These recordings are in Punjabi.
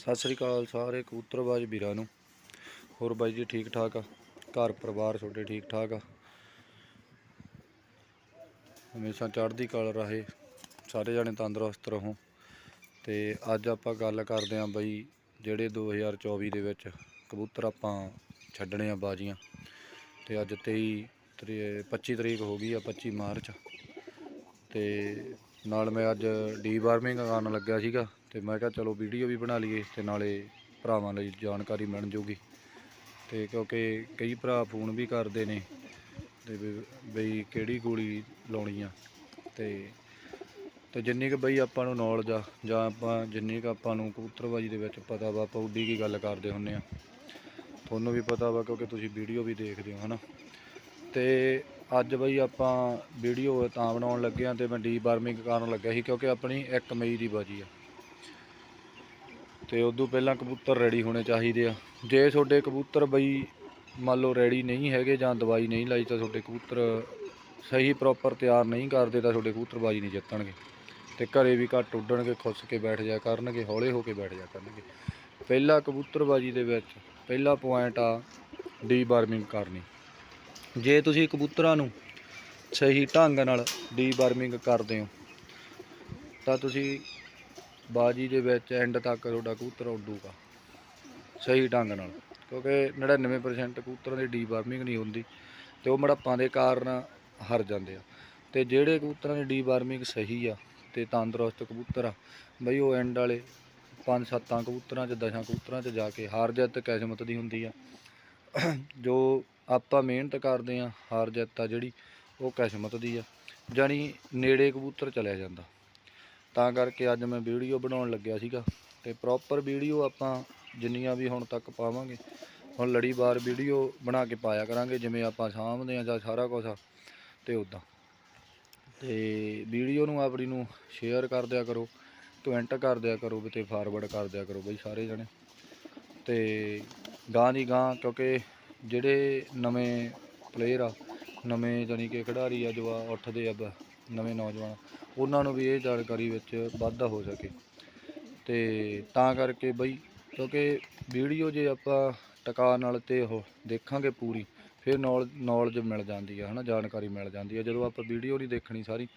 ਸਤਿ ਸ੍ਰੀ ਅਕਾਲ ਸਾਰੇ ਕਬੂਤਰਬਾਜ਼ ਵੀਰਾਂ ਨੂੰ। ਹੋਰ ਬਾਈ ਜੀ ਠੀਕ ਠਾਕ ਆ? ਘਰ ਪਰਿਵਾਰ ਤੁਹਾਡੇ ਠੀਕ ਠਾਕ ਆ? ਹਮੇਸ਼ਾ ਚੜ੍ਹਦੀ ਕਲਾ ਰਹੇ, ਸਾਰੇ ਜਾਣੇ ਤੰਦਰੁਸਤ ਰਹੋ। ਤੇ ਅੱਜ ਆਪਾਂ ਗੱਲ ਕਰਦੇ ਆਂ ਬਾਈ ਜਿਹੜੇ 2024 ਦੇ ਵਿੱਚ ਕਬੂਤਰ ਆਪਾਂ ਛੱਡਣੇ ਆ ਬਾਜ਼ੀਆਂ। ਤੇ ਅੱਜ 23 ਤਰੀ 25 ਤਰੀਕ ਹੋ ਗਈ ਆ 25 ਮਾਰਚ। ਤੇ ਨਾਲ ਮੈਂ ਅੱਜ ਡੀ ਵਾਰਮਿੰਗ ਕਰਨ ਲੱਗਿਆ ਸੀਗਾ। ਤੇ ਮੈਂ ਕਿਹਾ ਚਲੋ ਵੀਡੀਓ ਵੀ ਬਣਾ ਲਈਏ ਤੇ ਨਾਲੇ ਭਰਾਵਾਂ ਲਈ ਜਾਣਕਾਰੀ ਮਿਲ ਜੂਗੀ। ਤੇ ਕਿਉਂਕਿ ਕਈ ਭਰਾ ਫੋਨ ਵੀ ਕਰਦੇ ਨੇ ਤੇ ਵੀ- ਬਈ ਕਿਹੜੀ ਗੋਲੀ ਲਾਉਣੀ ਆ। ਤੇ ਤੇ ਜਿੰਨੀ ਕੁ ਬਈ ਆਪਾਂ ਨੂੰ ਨੌਲੇਜ ਆ, ਜਾਂ ਆਪਾਂ ਜਿੰਨੀ ਕੁ ਆਪਾਂ ਨੂੰ ਕਬੂਤਰਬਾਜੀ ਦੇ ਵਿੱਚ ਪਤਾ ਵਾ, ਆਪਾਂ ਉੱਡੀ ਕੀ ਗੱਲ ਕਰਦੇ ਹੁੰਨੇ ਆ। ਤੁਹਾਨੂੰ ਵੀ ਪਤਾ ਵਾ ਕਿਉਂਕਿ ਤੁਸੀਂ ਵੀਡੀਓ ਵੀ ਦੇਖਦੇ ਹੋ, ਹਨਾ। ਤੇ ਅੱਜ ਬਈ ਆਪਾਂ ਵੀਡੀਓ ਤਾਂ ਬਣਾਉਣ ਲੱਗੇ ਆ ਤੇ ਮੈਂ ਡੀ ਵਾਰਮਿੰਗ ਕਰਨ ਲੱਗਿਆ ਸੀ ਕਿਉਂਕਿ ਆਪਣੀ 1 ਮਈ ਦੀ ਬਾਜੀ ਆ। ਤੇ ਉਦੋਂ ਪਹਿਲਾਂ ਕਬੂਤਰ ਰੈਡੀ ਹੋਣੇ ਚਾਹੀਦੇ ਆ। ਜੇ ਤੁਹਾਡੇ ਕਬੂਤਰ ਬਈ ਮੰਨ ਲਓ ਰੈਡੀ ਨਹੀਂ ਹੈਗੇ ਜਾਂ ਦਵਾਈ ਨਹੀਂ ਲਾਈ ਤਾਂ ਤੁਹਾਡੇ ਕਬੂਤਰ ਸਹੀ ਪ੍ਰੋਪਰ ਤਿਆਰ ਨਹੀਂ ਕਰਦੇ ਤਾਂ ਤੁਹਾਡੇ ਕਬੂਤਰ ਬਾਜੀ ਨਹੀਂ ਜਿੱਤਣਗੇ। ਤੇ ਘਰੇ ਵੀ ਘੱਟ ਉੱਡਣਗੇ, ਖੁੱਸ ਕੇ ਬੈਠ ਜਾ ਕਰਨਗੇ, ਹੌਲੇ ਹੋ ਕੇ ਬੈਠ ਜਾ ਕਰਨਗੇ। ਪਹਿਲਾ ਕਬੂਤਰਬਾਜੀ ਦੇ ਵਿੱਚ ਪਹਿਲਾ ਪੁਆਇੰਟ ਆ ਡੀ ਵਾਰਮਿੰਗ ਕਰਨੀ। ਜੇ ਤੁਸੀਂ ਕਬੂਤਰਾਂ ਨੂੰ ਸਹੀ ਢੰਗ ਨਾਲ ਡੀ ਵਾਰਮਿੰਗ ਕਰਦੇ ਹੋ, ਤਾਂ ਤੁਸੀਂ ਬਾਜੀ ਦੇ ਵਿੱਚ ਐਂਡ ਤੱਕ ਤੁਹਾਡਾ ਕਬੂਤਰ ਉੱਡੂਗਾ। ਸਹੀ ਢੰਗ ਨਾਲ। ਕਿਉਂਕਿ 99% ਕਬੂਤਰਾਂ ਦੀ ਡੀਬਾਰਮਿੰਗ ਨਹੀਂ ਹੁੰਦੀ ਤੇ ਉਹ ਮੜੱਪਾਂ ਦੇ ਕਾਰਨ ਹਰ ਜਾਂਦੇ ਆ। ਤੇ ਜਿਹੜੇ ਕਬੂਤਰਾਂ ਦੀ ਡੀਬਾਰਮਿੰਗ ਸਹੀ ਆ ਤੇ ਤੰਦਰੁਸਤ ਕਬੂਤਰ ਆ, ਬਈ ਉਹ ਐਂਡ ਵਾਲੇ ਪੰਜ ਸੱਤਾਂ ਕਬੂਤਰਾਂ ਚ, ਦਸਾਂ ਕਬੂਤਰਾਂ ਚ ਜਾ ਕੇ ਹਾਰ ਜਿੱਤ ਕਿਸਮਤ ਦੀ ਹੁੰਦੀ ਆ। ਜੋ ਆਪਾਂ ਮਿਹਨਤ ਕਰਦੇ ਆ, ਹਾਰ ਜਿੱਤ ਆ ਜਿਹੜੀ, ਉਹ ਕਿਸਮਤ ਦੀ ਆ। ਜਾਣੀ ਨੇੜੇ ਕਬੂਤਰ ਚਲਿਆ ਜਾਂਦਾ। ਤਾਂ ਕਰਕੇ ਅੱਜ ਮੈਂ ਵੀਡੀਓ ਬਣਾਉਣ ਲੱਗਿਆ ਸੀਗਾ ਤੇ ਪ੍ਰੋਪਰ ਵੀਡੀਓ ਆਪਾਂ ਜਿੰਨੀਆਂ ਵੀ ਹੁਣ ਤੱਕ ਪਾਵਾਂਗੇ, ਹੁਣ ਲੜੀਵਾਰ ਵੀਡੀਓ ਬਣਾ ਕੇ ਪਾਇਆ ਕਰਾਂਗੇ, ਜਿਵੇਂ ਆਪਾਂ ਸਾਂਭਦੇ ਆ ਜਾਂ ਸਾਰਾ ਕੁਝ ਆ ਤੇ ਉਦਾਂ ਤੇ ਵੀਡੀਓ ਨੂੰ ਆਪਣੀ ਨੂੰ ਸ਼ੇਅਰ ਕਰ ਦਿਆ ਕਰੋ ਕਮੈਂਟ ਕਰ ਦਿਆ ਕਰੋ ਤੇ ਫਾਰਵਰਡ ਕਰ ਦਿਆ ਕਰੋ ਬਈ ਸਾਰੇ ਜਣੇ। ਤੇ ਗਾਂ ਦੀ ਗਾਂ ਕਿਉਂਕਿ ਜਿਹੜੇ ਨਵੇਂ ਪਲੇਅਰ ਆ, ਨਵੇਂ ਜਾਣੀ ਕਿ ਖਿਡਾਰੀ ਆ, ਜੋ ਆ, ਉੱਠਦੇ ਆ ਨਵੇਂ ਨੌਜਵਾਨ, ਉਹਨਾਂ ਨੂੰ ਵੀ ਇਹ ਜਾਣਕਾਰੀ ਵਿੱਚ ਵਾਧਾ ਹੋ ਸਕੇ। ਤੇ ਤਾਂ ਕਰਕੇ ਬਈ, ਕਿਉਂਕਿ ਵੀਡੀਓ ਜੇ ਆਪਾਂ ਟਕਾ ਨਾਲ ਤੇ ਉਹ ਦੇਖਾਂਗੇ ਪੂਰੀ, ਫਿਰ ਨੌਲ, ਨੌਲੇਜ ਮਿਲ ਜਾਂਦੀ ਆ, ਹਨਾ, ਜਾਣਕਾਰੀ ਮਿਲ ਜਾਂਦੀ ਹੈ ਜਦੋਂ ਆਪਾਂ ਵੀਡੀਓ ਨਹੀਂ ਦੇਖਣੀ ਸਾਰੀ,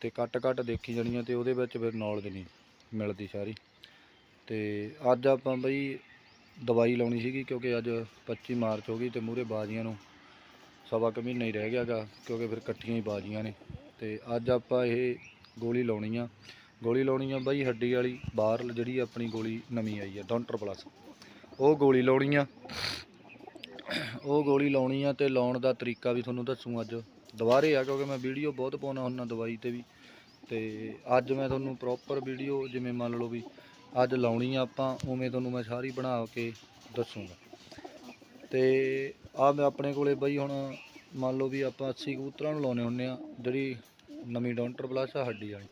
ਤੇ ਕੱਟ ਕੱਟ ਦੇਖੀ ਜਾਣੀ ਆ, ਤੇ ਉਹਦੇ ਵਿੱਚ ਫਿਰ ਨੌਲੇਜ ਨਹੀਂ ਮਿਲਦੀ ਸਾਰੀ। ਤੇ ਅੱਜ ਆਪਾਂ ਬਈ ਦਵਾਈ ਲਾਉਣੀ ਸੀਗੀ, ਕਿਉਂਕਿ ਅੱਜ 25 ਮਾਰਚ ਹੋ ਗਈ ਤੇ ਮੂਰੇ ਬਾਜ਼ੀਆਂ ਨੂੰ ਸਵਾ ਕੁ ਮਹੀਨਾ ਹੀ ਰਹਿ ਗਿਆਗਾ, ਕਿਉਂਕਿ ਫਿਰ ਇਕੱਠੀਆਂ ਹੀ ਬਾਜ਼ੀਆਂ ਨੇ। ਤੇ ਅੱਜ ਆਪਾਂ ਇਹ ਗੋਲੀ ਲਾਉਣੀ ਆ। ਗੋਲੀ ਲਾਉਣੀ ਆ ਬਾਈ ਹੱਡੀ ਵਾਲੀ, ਬਾਹਰ ਜਿਹੜੀ ਆਪਣੀ ਗੋਲੀ ਨਵੀਂ ਆਈ ਆ ਡਾਂਟਰ ਪਲੱਸ ਉਹ ਗੋਲੀ ਲਾਉਣੀ ਆ। ਉਹ ਗੋਲੀ ਲਾਉਣੀ ਆ ਤੇ ਲਾਉਣ ਦਾ ਤਰੀਕਾ ਵੀ ਤੁਹਾਨੂੰ ਦੱਸੂ ਅੱਜ। ਦੁਬਾਰੇ ਆ, ਕਿਉਂਕਿ ਮੈਂ ਵੀਡੀਓ ਬਹੁਤ ਪਾਉਣਾ ਹੁੰਦਾ ਦਵਾਈ ਤੇ ਵੀ। ਤੇ ਅੱਜ ਮੈਂ ਤੁਹਾਨੂੰ ਪ੍ਰੋਪਰ ਵੀਡੀਓ ਜਿਵੇਂ ਮੰਨ ਲਓ ਵੀ ਅੱਜ ਲਾਉਣੀ ਆ ਆਪਾਂ, ਉਵੇਂ ਤੁਹਾਨੂੰ ਮੈਂ ਸਾਰੀ ਬਣਾ ਕੇ ਦੱਸੂਗਾ। ਤੇ ਆ ਮੈਂ ਆਪਣੇ ਕੋਲੇ ਬਈ ਹੁਣ ਮੰਨ ਲਓ ਵੀ ਆਪਾਂ 80 ਕਬੂਤਰਾਂ ਨੂੰ ਲਾਉਨੇ ਹੁੰਨੇ ਆ ਜਿਹੜੀ ਨਵੀਂ ਡਾਂਟਰ ਪਲੱਸ ਆ ਹੱਡੀ ਵਾਲੀ।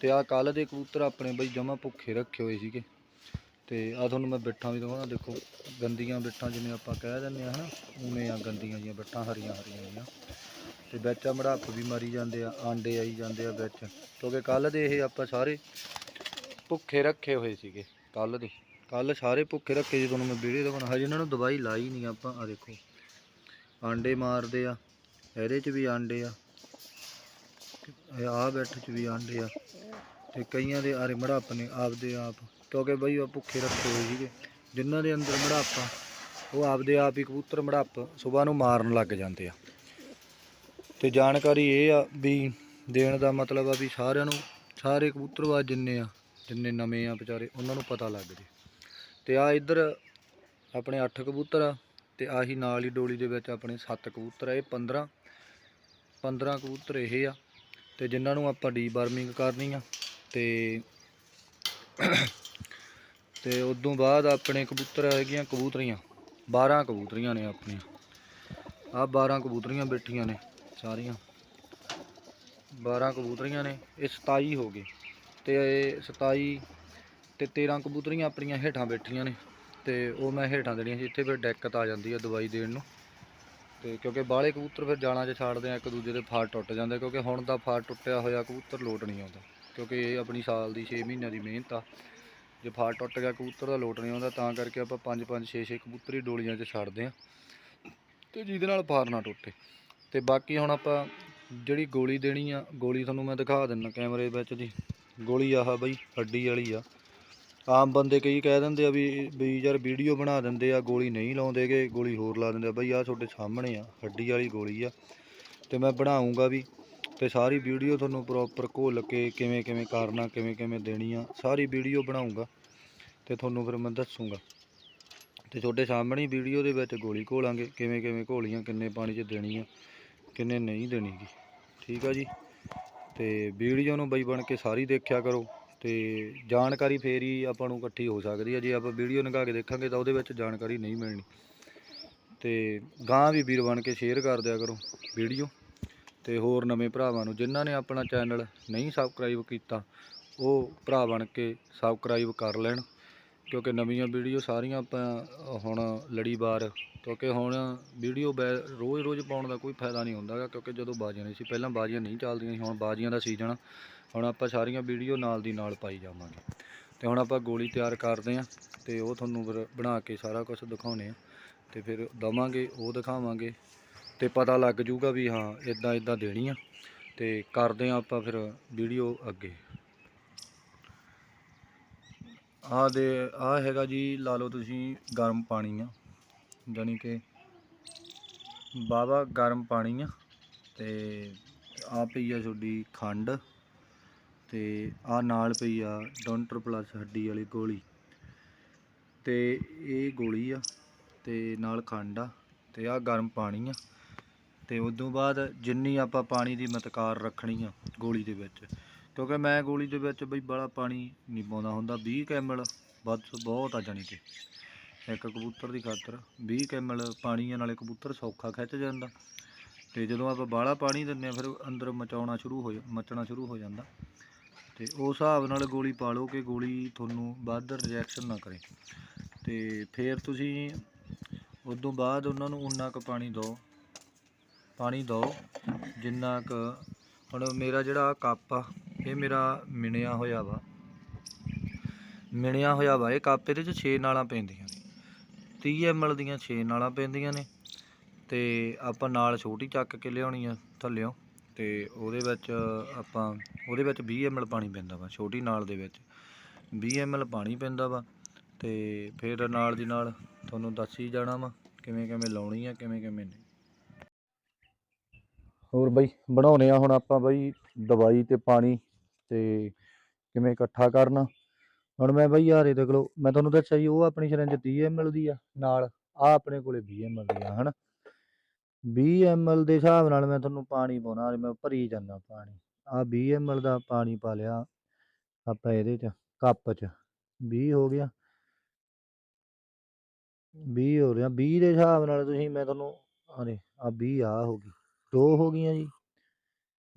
ਤੇ ਆ ਕੱਲ ਦੇ ਕਬੂਤਰ ਆਪਣੇ ਬਈ ਜਮਾ ਭੁੱਖੇ ਰੱਖੇ ਹੋਏ ਸੀਗੇ। ਤੇ ਆ ਤੁਹਾਨੂੰ ਮੈਂ ਬਿੱਠਾਂ ਵੀ ਦਿਖਾਉਣਾ ਦੇਖੋ ਗੰਦੀਆਂ ਬਿੱਠਾਂ ਜਿਵੇਂ ਆਪਾਂ ਕਹਿ ਦਿੰਦੇ ਆ ਹਨਾ, ਉਵੇਂ ਆ ਗੰਦੀਆਂ ਜੀਆਂ ਬਿੱਠਾਂ ਹਰੀਆਂ ਹਰੀਆਂ ਜੀਆਂ। ਤੇ ਵਿੱਚ ਆ ਮੜਾਪ ਵੀ ਮਾਰੀ ਜਾਂਦੇ ਆ, ਆਂਡੇ ਆਈ ਜਾਂਦੇ ਆ ਵਿੱਚ। ਕਿਉਂਕਿ ਕੱਲ ਦੇ ਇਹ ਆਪਾਂ ਸਾਰੇ ਭੁੱਖੇ ਰੱਖੇ ਹੋਏ ਸੀਗੇ ਕੱਲ ਦੇ। ਕੱਲ ਸਾਰੇ ਭੁੱਖੇ ਰੱਖੇ ਜੀ ਤੁਹਾਨੂੰ ਮੈਂ ਵੀਡੀਓ ਦਿਖਾਉਣਾ। ਹਜੇ ਇਹਨਾਂ ਨੂੰ ਦਵਾਈ ਲਾਈ ਨਹੀਂ ਆਪਾਂ ਆ ਦੇਖੋ। ਆਂਡੇ ਮਾਰਦੇ ਆ। ਇਹਦੇ 'ਚ ਵੀ ਆਂਡੇ ਆ। ਇਹ ਆ ਬੈਠ 'ਚ ਵੀ ਆਂਡੇ ਆ। ਤੇ ਕਈਆਂ ਦੇ ਆਰੇ ਮੜਾਪ ਨੇ ਆਪਦੇ ਆਪ। ਕਿਉਂਕਿ ਬਈ ਉਹ ਭੁੱਖੇ ਰੱਖੇ ਹੋਏ ਸੀਗੇ। ਜਿਨ੍ਹਾਂ ਦੇ ਅੰਦਰ ਮੜਾਪਾ ਉਹ ਆਪਦੇ ਆਪ ਹੀ ਕਬੂਤਰ ਮੜਾਪ ਸਵੇਰ ਨੂੰ ਮਾਰਨ ਲੱਗ ਜਾਂਦੇ ਆ। ਤੇ ਜਾਣਕਾਰੀ ਇਹ ਆ ਵੀ ਦੇਣ ਦਾ ਮਤਲਬ ਆ ਵੀ ਸਾਰਿਆਂ ਨੂੰ, ਸਾਰੇ ਕਬੂਤਰਬਾਜ਼ ਜਿੰਨੇ ਆ, ਜਿੰਨੇ ਨਵੇਂ ਆ ਵਿਚਾਰੇ, ਉਹਨਾਂ ਨੂੰ ਪਤਾ ਲੱਗ ਜੇ। ਤੇ ਆ ਇੱਧਰ ਆਪਣੇ 8 ਕਬੂਤਰ ਆ, ਤੇ ਆਹੀ ਨਾਲ ਹੀ ਡੋਲੀ ਦੇ ਵਿੱਚ ਆਪਣੇ 7 ਕਬੂਤਰ ਆ, ਇਹ 15 15 ਕਬੂਤਰ ਇਹ ਆ ਤੇ ਜਿਨ੍ਹਾਂ ਨੂੰ ਆਪਾਂ ਡੀਬਾਰਮਿੰਗ ਕਰਨੀ ਆ ਤੇ ਤੇ ਉਦੋਂ ਬਾਅਦ ਆਪਣੇ ਕਬੂਤਰ ਹੈਗੀਆਂ ਕਬੂਤਰੀਆਂ 12 ਕਬੂਤਰੀਆਂ ਨੇ ਆਪਣੀਆਂ। ਆ 12 ਕਬੂਤਰੀਆਂ ਬੈਠੀਆਂ ਨੇ ਸਾਰੀਆਂ। 12 ਕਬੂਤਰੀਆਂ ਨੇ, ਇਹ 27 ਹੋ ਗਏ। ਤੇ ਇਹ 27 ਤੇ 13 ਕਬੂਤਰੀਆਂ ਆਪਣੀਆਂ ਹੇਠਾਂ ਬੈਠੀਆਂ ਨੇ ਤੇ ਉਹ ਮੈਂ ਹੇਠਾਂ ਦੇਣੀਆਂ ਸੀ, ਇੱਥੇ ਫਿਰ ਦਿੱਕਤ ਆ ਜਾਂਦੀ ਆ ਦਵਾਈ ਦੇਣ ਨੂੰ। ਤੇ ਕਿਉਂਕਿ ਬਾਹਲੇ ਕਬੂਤਰ ਫਿਰ ਜਾਲਾਂ 'ਚ ਛਾੜਦੇ ਆ, ਇੱਕ ਦੂਜੇ ਦੇ ਫਾਰ ਟੁੱਟ ਜਾਂਦੇ, ਕਿਉਂਕਿ ਹੁਣ ਦਾ ਫਾਰ ਟੁੱਟਿਆ ਹੋਇਆ ਕਬੂਤਰ ਲੋਟ ਨਹੀਂ ਆਉਂਦਾ। ਕਿਉਂਕਿ ਇਹ ਆਪਣੀ ਸਾਲ ਦੀ 6 ਮਹੀਨਿਆਂ ਦੀ ਮਿਹਨਤ ਆ। ਜੇ ਫਾਲ ਟੁੱਟ ਗਿਆ ਕਬੂਤਰ ਦਾ ਲੋਟ ਨਹੀਂ ਆਉਂਦਾ, ਤਾਂ ਕਰਕੇ ਆਪਾਂ 5 5 6 6 ਕਬੂਤਰੀ ਡੋਲੀਆਂ 'ਚ ਛੱਡਦੇ ਆ। ਤੇ ਜਿਹਦੇ ਨਾਲ ਫਾਰ ਨਾ ਟੁੱਟੇ। ਤੇ ਬਾਕੀ ਹੁਣ ਆਪਾਂ ਜਿਹੜੀ ਗੋਲੀ ਦੇਣੀ ਆ, ਗੋਲੀ ਤੁਹਾਨੂੰ ਮੈਂ ਦਿਖਾ ਦਿੰਦਾ ਕੈਮਰੇ ਵਿੱਚ ਜੀ। ਗੋਲੀ ਆਹ ਬਈ ਹੱਡੀ ਵਾਲੀ ਆ। ਆਮ ਬੰਦੇ ਕਈ ਕਹਿ ਦਿੰਦੇ ਆ ਵੀ ਵੀ ਯਾਰ ਵੀਡੀਓ ਬਣਾ ਦਿੰਦੇ ਆ, ਗੋਲੀ ਨਹੀਂ ਲਾਉਂਦੇਗੇ ਗੋਲੀ ਹੋਰ ਲਾ ਦਿੰਦੇ ਆ, ਬਈ ਆ ਤੁਹਾਡੇ ਸਾਹਮਣੇ ਆ, ਹੱਡੀ ਵਾਲੀ ਗੋਲੀ ਆ। ਤੇ ਮੈਂ ਬਣਾਉਂਗਾ ਵੀ, ਤੇ ਸਾਰੀ ਵੀਡੀਓ ਤੁਹਾਨੂੰ ਪ੍ਰੋਪਰ ਘੋਲ ਕੇ ਕਿਵੇਂ ਕਿਵੇਂ ਕਰਨਾ, ਕਿਵੇਂ ਕਿਵੇਂ ਦੇਣੀ ਆ, ਸਾਰੀ ਵੀਡੀਓ ਬਣਾਉਂਗਾ। ਤੇ ਤੁਹਾਨੂੰ ਫਿਰ ਮੈਂ ਦੱਸੂਗਾ। ਤੇ ਤੁਹਾਡੇ ਸਾਹਮਣੇ ਵੀਡੀਓ ਦੇ ਵਿੱਚ ਗੋਲੀ ਘੋਲਾਂਗੇ, ਕਿਵੇਂ ਕਿਵੇਂ ਘੋਲੀਆਂ, ਕਿੰਨੇ ਪਾਣੀ 'ਚ ਦੇਣੀ ਆ, ਕਿੰਨੇ ਨਹੀਂ ਦੇਣੀ ਗੀ। ਠੀਕ ਆ ਜੀ? ਤੇ ਵੀਡੀਓ ਨੂੰ ਬਈ ਬਣ ਕੇ ਸਾਰੀ ਦੇਖਿਆ ਕਰੋ। ਤੇ ਜਾਣਕਾਰੀ ਫੇਰ ਹੀ ਆਪਾਂ ਨੂੰ ਇਕੱਠੀ ਹੋ ਸਕਦੀ ਹੈ। ਜੇ ਆਪਾਂ ਵੀਡੀਓ ਨਿਕਾ ਕੇ ਦੇਖਾਂਗੇ ਤਾਂ ਉਹਦੇ ਵਿੱਚ ਜਾਣਕਾਰੀ ਨਹੀਂ ਮਿਲਣੀ। ਤੇ ਗਾਂ ਵੀ ਵੀਰ ਬਣ ਕੇ ਸ਼ੇਅਰ ਕਰ ਦਿਆ ਕਰੋ ਵੀਡੀਓ ਤੇ ਹੋਰ ਨਵੇਂ ਭਰਾਵਾਂ ਨੂੰ, ਜਿਨ੍ਹਾਂ ਨੇ ਆਪਣਾ ਚੈਨਲ ਨਹੀਂ ਸਬਸਕ੍ਰਾਈਬ ਕੀਤਾ, ਉਹ ਭਰਾ ਬਣ ਕੇ ਸਬਸਕ੍ਰਾਈਬ ਕਰ ਲੈਣ। ਕਿਉਂਕਿ ਨਵੀਆਂ ਵੀਡੀਓ ਸਾਰੀਆਂ ਆਪਾਂ ਹੁਣ ਲੜੀਵਾਰ ਕਿਉਂਕਿ ਹੁਣ ਵੀਡੀਓ ਰੋਜ਼ ਰੋਜ਼ ਪਾਉਣ ਦਾ ਕੋਈ ਫਾਇਦਾ ਨਹੀਂ ਹੁੰਦਾ ਗਾ ਕਿਉਂਕਿ ਜਦੋਂ ਬਾਜ਼ੀਆਂ ਨਹੀਂ ਸੀ, ਪਹਿਲਾਂ ਬਾਜ਼ੀਆਂ ਨਹੀਂ ਚੱਲਦੀਆਂ ਸੀ, ਹੁਣ ਬਾਜ਼ੀਆਂ ਦਾ ਸੀਜ਼ਨ ਹੁਣ ਆਪਾਂ ਸਾਰੀਆਂ ਵੀਡੀਓ ਨਾਲ ਦੀ ਨਾਲ ਪਾਈ ਜਾਵਾਂਗੇ। ਤੇ ਹੁਣ ਆਪਾਂ ਗੋਲੀ ਤਿਆਰ ਕਰਦੇ ਆਂ ਤੇ ਉਹ ਤੁਹਾਨੂੰ ਫਿਰ ਬਣਾ ਕੇ ਸਾਰਾ ਕੁਝ ਦਿਖਾਉਣੇ ਆ। ਤੇ ਫਿਰ ਦਵਾਂਗੇ, ਉਹ ਦਿਖਾਵਾਂਗੇ ਤੇ ਪਤਾ ਲੱਗ ਜੂਗਾ ਵੀ ਹਾਂ ਇਦਾਂ ਇਦਾਂ ਦੇਣੀ ਆ। ਤੇ ਕਰਦੇ ਆ ਆਪਾਂ ਫਿਰ ਵੀਡੀਓ ਅੱਗੇ। ਆਹ ਦੇ, ਆਹ ਹੈਗਾ ਜੀ, ਲਾ ਲਓ ਤੁਸੀਂ ਗਰਮ ਪਾਣੀ ਆ। ਜਾਣੀ ਕਿ ਬਾਵਾ ਗਰਮ ਪਾਣੀ ਆ। ਤੇ ਆ ਪਈ ਆ ਤੁਹਾਡੀ ਖੰਡ। ਤੇ ਆ ਨਾਲ ਪਈ ਆ ਡੋਂਟਰ ਪਲੱਸ ਹੱਡੀ ਵਾਲੀ ਗੋਲੀ। ਤੇ ਇਹ ਗੋਲੀ ਆ ਤੇ ਨਾਲ ਖੰਡ ਆ ਤੇ ਆ ਗਰਮ ਪਾਣੀ ਆ। ਤੇ ਉਦੋਂ ਬਾਅਦ ਜਿੰਨੀ ਆਪਾਂ ਪਾਣੀ ਦੀ ਮਤਕਾਰ ਰੱਖਣੀ ਆ ਗੋਲੀ ਦੇ ਵਿੱਚ, ਕਿਉਂਕਿ ਮੈਂ ਗੋਲੀ ਦੇ ਵਿੱਚ ਬਈ ਬੜਾ ਪਾਣੀ ਨਹੀਂ ਪਾਉਂਦਾ ਹੁੰਦਾ 20 ਕੈਮਲ ਵੱਧ ਬਹੁਤ ਆ ਜਾਣੀ ਕਿ। ਇੱਕ ਕਬੂਤਰ ਦੀ ਖਾਤਰ 20 ਕੈਮਲ ਪਾਣੀ ਆ ਨਾਲੇ ਕਬੂਤਰ ਸੌਖਾ ਖਿੱਚ ਜਾਂਦਾ। ਤੇ ਜਦੋਂ ਆਪਾਂ ਬਾਹਲਾ ਪਾਣੀ ਦਿੰਨੇ ਆ, ਫਿਰ ਅੰਦਰ ਮਚਾਉਣਾ ਸ਼ੁਰੂ ਹੋ ਜਾ- ਮਚਣਾ ਸ਼ੁਰੂ ਹੋ ਜਾਂਦਾ। ਤੇ ਉਸ ਹਿਸਾਬ ਨਾਲ ਗੋਲੀ ਪਾ ਲਓ ਕਿ ਗੋਲੀ ਤੁਹਾਨੂੰ ਵੱਧ ਰਿਜੈਕਸ਼ਨ ਨਾ ਕਰੇ। ਤੇ ਫਿਰ ਤੁਸੀਂ ਉਦੋਂ ਬਾਅਦ ਉਹਨਾਂ ਨੂੰ ਉਨਾ ਕੁ ਪਾਣੀ ਦਿਓ। ਪਾਣੀ ਦਿਓ, ਜਿੰਨਾ ਕੁ ਹੁਣ ਮੇਰਾ ਜਿਹੜਾ ਕੱਪ ਆ, ਇਹ ਮੇਰਾ ਮਿਣਿਆ ਹੋਇਆ ਵਾ। ਮਿਣਿਆ ਹੋਇਆ ਵਾ, ਇਹ ਕੱਪ ਇਹਦੇ 'ਚ 6 ਨਾਲਾਂ ਪੈਂਦੀਆਂ ਨੇ। 30 ml ਦੀਆਂ 6 ਨਾਲਾਂ ਪੈਂਦੀਆਂ ਨੇ। ਤੇ ਆਪਾਂ ਨਾਲ ਛੋਟੀ ਚੱਕ ਕੇ ਲਿਆਉਣੀ ਆ, ਥੱਲਿਓਂ। ਤੇ ਉਹਦੇ ਵਿੱਚ ਆਪਾਂ, ਉਹਦੇ ਵਿੱਚ 20 ml ਪਾਣੀ ਪੈਂਦਾ ਵਾ, ਛੋਟੀ ਨਾਲ ਦੇ ਵਿੱਚ। 20 ml ਪਾਣੀ ਪੈਂਦਾ ਵਾ ਤੇ ਫਿਰ ਨਾਲ ਦੀ ਨਾਲ ਤੁਹਾਨੂੰ ਦੱਸ ਹੀ ਜਾਣਾ ਵਾ ਕਿਵੇਂ ਕਿਵੇਂ ਲਾਉਣੀ ਆ, ਕਿਵੇਂ ਕਿਵੇਂ ਨਹੀਂ। ਹੋਰ ਬਈ ਬਣਾਉਨੇ ਆ ਹੁਣ ਆਪਾਂ ਬਈ ਦਵਾਈ ਤੇ ਪਾਣੀ ਤੇ ਕਿਵੇਂ ਇਕੱਠਾ ਕਰਨਾ। ਹੁਣ ਮੈਂ ਬਈ ਯਾਰ ਇਹਦੇ ਕੋਲੋਂ ਮੈਂ ਤੁਹਾਨੂੰ ਦੱਸਿਆ ਜੀ ਉਹ ਆਪਣੀ ਸਿਰੰਜ 30 ml ਦੀ ਆ, ਨਾਲ ਆ ਆਪਣੇ ਕੋਲੇ 20 ml ਦੀ ਆ, ਹਨਾ। 20 ml ਦੇ ਹਿਸਾਬ ਨਾਲ ਮੈਂ ਤੁਹਾਨੂੰ ਪਾਣੀ ਪਾਉਣਾ ਮੈਂ ਭਰੀ ਜਾਂਦਾ ਪਾਣੀ। ਆ 20 ml ਦਾ ਪਾਣੀ ਪਾ ਲਿਆ ਆਪਾਂ ਇਹਦੇ ਚ, ਕੱਪ ਚ 20 ਹੋ ਗਿਆ। 20 ਹੋ ਰਿਹਾ 20 ਦੇ ਹਿਸਾਬ ਨਾਲ ਤੁਸੀਂ ਮੈਂ ਤੁਹਾਨੂੰ, ਅਰੇ ਆ 20 ਆ ਹੋ ਗਈ, ਦੋ ਹੋ ਗਈਆਂ ਜੀ।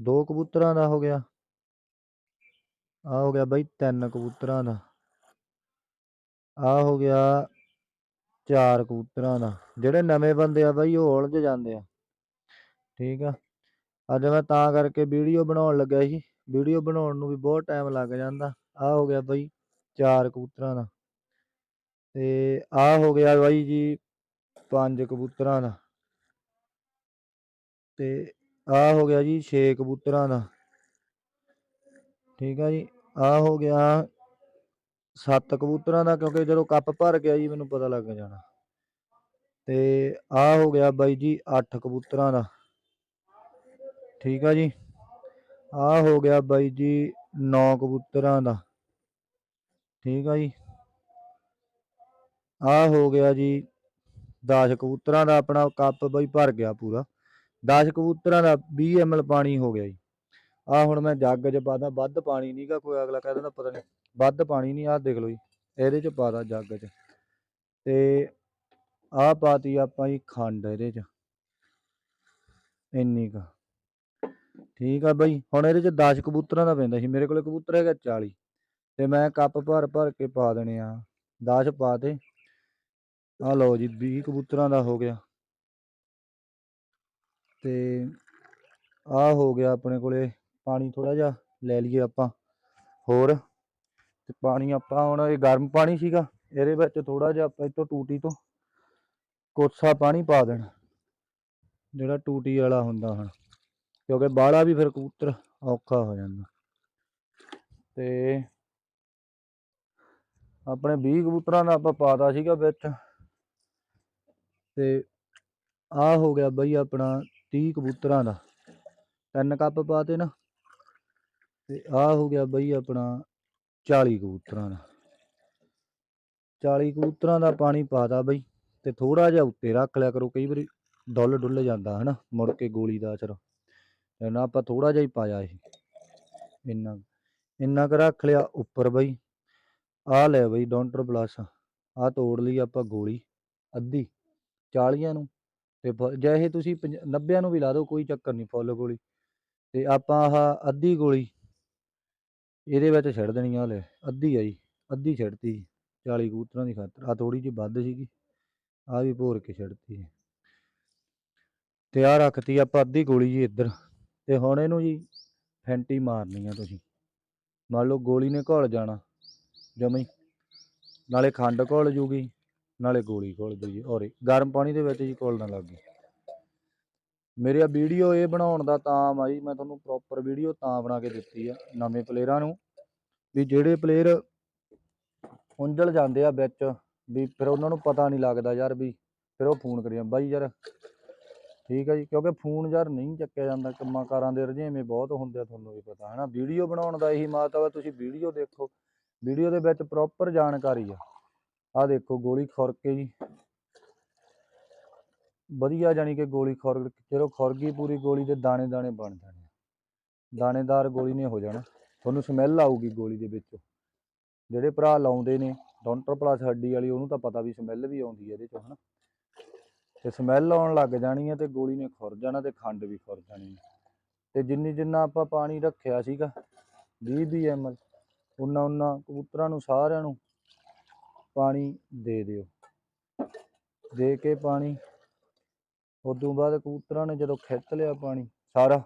ਦੋ ਕਬੂਤਰਾਂ ਦਾ ਹੋ ਗਿਆ। ਆ ਹੋ ਗਿਆ ਬਾਈ ਤਿੰਨ ਕਬੂਤਰਾਂ ਦਾ। ਆ ਹੋ ਗਿਆ ਚਾਰ ਕਬੂਤਰਾਂ ਦਾ, ਜਿਹੜੇ ਨਵੇਂ ਬੰਦੇ ਆ ਬਾਈ, ਉਹ ਉਲਝ ਜਾਂਦੇ ਆ। ਠੀਕ ਆ? ਅੱਜ ਮੈਂ ਤਾਂ ਕਰਕੇ ਵੀਡੀਓ ਬਣਾਉਣ ਲੱਗਿਆ ਸੀ। ਵੀਡੀਓ ਬਣਾਉਣ ਨੂੰ ਵੀ ਬਹੁਤ ਟਾਈਮ ਲੱਗ ਜਾਂਦਾ। ਆ ਹੋ ਗਿਆ ਬਾਈ, ਚਾਰ ਕਬੂਤਰਾਂ ਦਾ। ਤੇ ਆ ਹੋ ਗਿਆ ਬਾਈ ਜੀ, ਪੰਜ ਕਬੂਤਰਾਂ ਦਾ। ਤੇ ਆ ਹੋ ਗਿਆ ਜੀ 6 ਕਬੂਤਰਾਂ ਦਾ। ਠੀਕ ਆ ਜੀ? ਆ ਹੋ ਗਿਆ ਸੱਤ ਕਬੂਤਰਾਂ ਦਾ, ਕਿਉਂਕਿ ਜਦੋਂ ਕੱਪ ਭਰ ਗਿਆ ਜੀ, ਮੈਨੂੰ ਪਤਾ ਲੱਗ ਜਾਣਾ। ਤੇ ਆ ਹੋ ਗਿਆ ਬਾਈ ਜੀ 8 ਕਬੂਤਰਾਂ ਦਾ। ਠੀਕ ਆ ਜੀ? ਆ ਹੋ ਗਿਆ ਬਾਈ ਜੀ 9 ਕਬੂਤਰਾਂ ਦਾ। ਠੀਕ ਆ ਜੀ? ਆ ਹੋ ਗਿਆ ਜੀ 10 ਕਬੂਤਰਾਂ ਦਾ ਆਪਣਾ ਕੱਪ ਬਾਈ ਭਰ ਗਿਆ ਪੂਰਾ। 10 ਕਬੂਤਰਾਂ ਦਾ 20 ml ਪਾਣੀ ਹੋ ਗਿਆ ਜੀ। ਆ ਹੁਣ ਮੈਂ ਜੱਗ 'ਚ ਪਾਦਾ, ਵੱਧ ਪਾਣੀ ਨਹੀਂਗਾ ਕੋਈ, ਅਗਲਾ ਕਹਿ ਦਿੰਦਾ ਪਤਾ ਨਹੀਂ ਵੱਧ ਪਾਣੀ ਨਹੀਂ ਆਹ ਦੇਖ ਲਓ ਜੀ, ਇਹਦੇ 'ਚ ਪਾਦਾ ਜੱਗ 'ਚ, ਤੇ ਆਹ ਪਾਤੀ ਆਪਾਂ ਜੀ ਖੰਡ ਇਹਦੇ 'ਚ, ਇੰਨੀ ਕੁ। ਠੀਕ ਆ ਬਾਈ, ਹੁਣ ਇਹਦੇ 'ਚ 10 ਕਬੂਤਰਾਂ ਦਾ ਪੈਂਦਾ ਸੀ, ਮੇਰੇ ਕੋਲੇ ਕਬੂਤਰ ਹੈਗਾ 40 ਤੇ ਮੈਂ ਕੱਪ ਭਰ ਭਰ ਕੇ ਪਾ ਦੇਣੇ ਆ 10 ਪਾ ਤੇ। ਆ ਲਓ ਜੀ 20 ਕਬੂਤਰਾਂ ਦਾ ਹੋ ਗਿਆ। ਤੇ ਆ ਹੋ ਗਿਆ ਆਪਣੇ ਕੋਲੇ, ਪਾਣੀ ਥੋੜਾ ਜਿਹਾ ਲੈ ਲਈਏ ਆਪਾਂ, ਹੋਰ। ਤੇ ਪਾਣੀ ਆਪਾਂ ਹੁਣ ਇਹ ਗਰਮ ਪਾਣੀ ਸੀਗਾ, ਇਹਦੇ ਵਿੱਚ ਥੋੜਾ ਜਿਹਾ ਆਪਾਂ ਇੱਥੋਂ ਟੂਟੀ ਤੋਂ ਕੋਸਾ ਪਾਣੀ ਪਾ ਦੇਣਾ, ਜਿਹੜਾ ਟੂਟੀ ਵਾਲਾ ਹੁੰਦਾ ਹੁਣ, ਕਿਉਂਕਿ ਬਾਹਲਾ ਵੀ ਫਿਰ ਕਬੂਤਰ ਔਖਾ ਹੋ ਜਾਂਦਾ। ਤੇ ਆਪਣੇ 20 ਕਬੂਤਰਾਂ ਦਾ ਆਪਾਂ ਪਾਤਾ ਸੀਗਾ ਵਿੱਚ, ਤੇ ਆ ਹੋ ਗਿਆ ਬਈ ਆਪਣਾ 30 ਕਬੂਤਰਾਂ ਦਾ, ਤਿੰਨ ਕੱਪ ਪਾਤੇ ਨਾ, ਤੇ ਆ ਹੋ ਗਿਆ ਬਈ ਆਪਣਾ 40 ਕਬੂਤਰਾਂ ਦਾ। 40 ਕਬੂਤਰਾਂ ਦਾ ਪਾਣੀ ਪਾਤਾ ਬਈ ਤੇ ਥੋੜਾ ਜਿਹਾ ਉੱਤੇ ਰੱਖ ਲਿਆ ਕਰੋ, ਕਈ ਵਾਰੀ ਡੁੱਲ ਡੁੱਲ ਜਾਂਦਾ ਹਨਾ, ਮੁੜ ਕੇ ਗੋਲੀ ਦਾ ਅਸਰ। ਨਾ ਆਪਾਂ ਥੋੜਾ ਜਿਹਾ ਹੀ ਪਾਇਆ ਇਹ। ਇੰਨਾ ਇੰਨਾ ਕੁ ਰੱਖ ਲਿਆ ਉੱਪਰ ਬਈ। ਆ ਲੈ ਬਈ ਡੌਂਟਰ ਪਲੱਸ ਆ ਤੋੜ ਲਈ ਆਪਾਂ ਗੋਲੀ, ਅੱਧੀ 40 ਨੂੰ। ਤੇ ਫ- ਚਾਹੇ ਤੁਸੀਂ 90 ਨੂੰ ਵੀ ਲਾ ਦਿਓ, ਕੋਈ ਚੱਕਰ ਨਹੀਂ ਫੁੱਲ ਗੋਲੀ। ਤੇ ਆਪਾਂ ਆਹ ਅੱਧੀ ਗੋਲੀ ਇਹਦੇ ਵਿੱਚ ਛੱਡ ਦੇਣੀ ਆ ਲੈ ਅੱਧੀ ਆ ਜੀ, ਅੱਧੀ ਛੱਡਤੀ 40 ਕਬੂਤਰਾਂ ਦੀ ਖਾਤਰ ਆ ਥੋੜੀ ਜਿਹੀ ਵੱਧ ਸੀਗੀ ਆ ਵੀ ਭੋਰ ਕੇ ਛੱਡਤੀ ਤੇ ਆ ਰੱਖਤੀ ਆਪਾਂ ਅੱਧੀ ਗੋਲੀ ਜੀ ਇੱਧਰ, ਤੇ ਹੁਣ ਇਹਨੂੰ ਜੀ ਫੈਂਟੀ ਮਾਰਨੀ ਆ ਤੁਸੀਂ। ਮੰਨ ਲਓ ਗੋਲੀ ਨੇ ਘੋਲ ਜਾਣਾ ਜਮਈ ਨਾਲੇ ਖੰਡ ਘੋਲ ਜੂਗੀ, ਨਾਲੇ ਗੋਲੀ ਘੋਲ ਜੂਗੀ, ਔਰ ਗਰਮ ਪਾਣੀ ਦੇ ਵਿੱਚ ਜੀ ਘੁਲਣ ਲੱਗ ਗਈ। ਮੇਰੀ ਆ ਵੀਡੀਓ ਇਹ ਬਣਾਉਣ ਦਾ ਤਾਂ ਮਾਈ ਮੈਂ ਤੁਹਾਨੂੰ ਪ੍ਰੋਪਰ ਵੀਡੀਓ ਤਾਂ ਬਣਾ ਕੇ ਦਿੱਤੀ ਆ ਨਵੇਂ ਪਲੇਅਰਾਂ ਨੂੰ, ਵੀ ਜਿਹੜੇ ਪਲੇਅਰ ਉੰਜਲ ਜਾਂਦੇ ਆ ਵਿੱਚ, ਵੀ ਫਿਰ ਉਹਨਾਂ ਨੂੰ ਪਤਾ ਨਹੀਂ ਲੱਗਦਾ ਯਾਰ ਵੀ ਫਿਰ ਉਹ ਫੋਨ ਕਰੀ ਬਾਈ ਯਾਰ ਠੀਕ ਹੈ ਜੀ, ਕਿਉਂਕਿ ਫੋਨ ਯਾਰ ਨਹੀਂ ਚੱਕਿਆ ਜਾਂਦਾ ਕੰਮਾਂ ਕਾਰਾਂ ਦੇ ਰੁਝੇਵੇਂ ਬਹੁਤ ਹੁੰਦੇ ਆ ਤੁਹਾਨੂੰ ਵੀ ਪਤਾ ਹੈ ਨਾ ਵੀਡੀਓ ਬਣਾਉਣ ਦਾ ਇਹੀ ਮਹੱਤਵ ਹੈ ਤੁਸੀਂ ਵੀਡੀਓ ਦੇਖੋ। ਵੀਡੀਓ ਦੇ ਵਿੱਚ ਪ੍ਰੋਪਰ ਜਾਣਕਾਰੀ ਆ। ਆ ਦੇਖੋ, ਗੋਲੀ ਖੁਰ ਕੇ ਜੀ। ਵਧੀਆ ਜਾਣੀ ਕਿ ਗੋਲੀ ਖੁਰ ਜਦੋਂ ਖੁਰ ਗਈ ਪੂਰੀ ਗੋਲੀ ਦੇ ਦਾਣੇ ਦਾਣੇ ਬਣ ਜਾਣੇ ਦਾਣੇਦਾਰ ਗੋਲੀ ਨੇ ਹੋ ਜਾਣਾ, ਤੁਹਾਨੂੰ ਸਮੈਲ ਆਊਗੀ ਗੋਲੀ ਦੇ ਵਿੱਚ। ਜਿਹੜੇ ਭਰਾ ਲਾਉਂਦੇ ਨੇ, ਡਾਕਟਰ ਪਲੱਸ ਹੱਡੀ ਵਾਲੀ, ਉਹਨੂੰ ਤਾਂ ਪਤਾ ਵੀ ਸਮੈਲ ਵੀ ਆਉਂਦੀ ਹੈ ਇਹਦੇ ਚੋਂ, ਹਨਾ। ਤੇ ਸਮੈਲ ਆਉਣ ਲੱਗ ਜਾਣੀ ਹੈ ਤੇ ਗੋਲੀ ਨੇ ਖੁਰ ਜਾਣਾ ਤੇ ਖੰਡ ਵੀ ਖੁਰ ਜਾਣੀ ਹੈ ਤੇ ਜਿੰਨੀ ਜਿੰਨਾ ਆਪਾਂ ਪਾਣੀ ਰੱਖਿਆ ਸੀਗਾ 20 20 ml ਉਨਾ ਉਨਾ ਕਬੂਤਰਾਂ ਨੂੰ, ਸਾਰਿਆਂ ਨੂੰ ਪਾਣੀ ਦੇ ਦਿਓ। ਦੇ ਕੇ ਪਾਣੀ ਉਦੋਂ ਬਾਅਦ ਕਬੂਤਰਾਂ ਨੇ ਜਦੋਂ ਖਿੱਚ ਲਿਆ ਪਾਣੀ ਸਾਰਾ,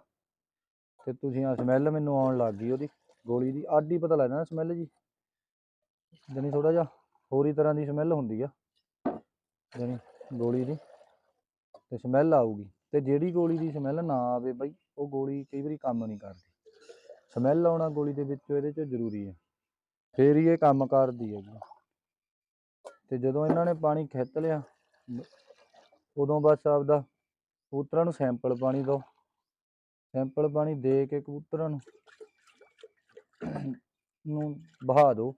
ਤੇ ਤੁਸੀਂ ਆ ਸਮੈਲ ਮੈਨੂੰ ਆਉਣ ਲੱਗ ਗਈ ਉਹਦੀ, ਗੋਲੀ ਦੀ। ਅੱਡ ਹੀ ਪਤਾ ਲੱਗਦਾ ਨਾ ਸਮੈਲ ਜੀ। ਜਾਣੀ ਥੋੜਾ ਜਿਹਾ ਹੋਰ ਹੀ ਤਰ੍ਹਾਂ ਦੀ ਸਮੈਲ ਹੁੰਦੀ ਆ, ਜਾਣੀ ਗੋਲੀ ਦੀ, ਤੇ ਸਮੈਲ ਆਊਗੀ। ਤੇ ਜਿਹੜੀ ਗੋਲੀ ਦੀ ਸਮੈਲ ਨਾ ਆਵੇ ਬਈ, ਉਹ ਗੋਲੀ ਕਈ ਵਾਰੀ ਕੰਮ ਨਹੀਂ ਕਰਦੀ। ਸਮੈਲ ਆਉਣਾ ਗੋਲੀ ਦੇ ਵਿੱਚੋਂ, ਇਹਦੇ 'ਚੋਂ ਜ਼ਰੂਰੀ ਹੈ ਫੇਰ ਹੀ ਇਹ ਕੰਮ ਕਰਦੀ ਹੈਗੀ ਤੇ ਜਦੋਂ ਇਹਨਾਂ ਨੇ ਪਾਣੀ ਖਿੱਚ ਲਿਆ, ਉਦੋਂ ਬਸ ਆਪਦਾ ਕਬੂਤਰਾਂ ਨੂੰ ਸੈਂਪਲ ਪਾਣੀ ਦਿਓ। ਸੈਂਪਲ ਪਾਣੀ ਦੇ ਕੇ ਕਬੂਤਰਾਂ ਨੂੰ ਨੂੰ ਬਹਾ ਦਿਓ।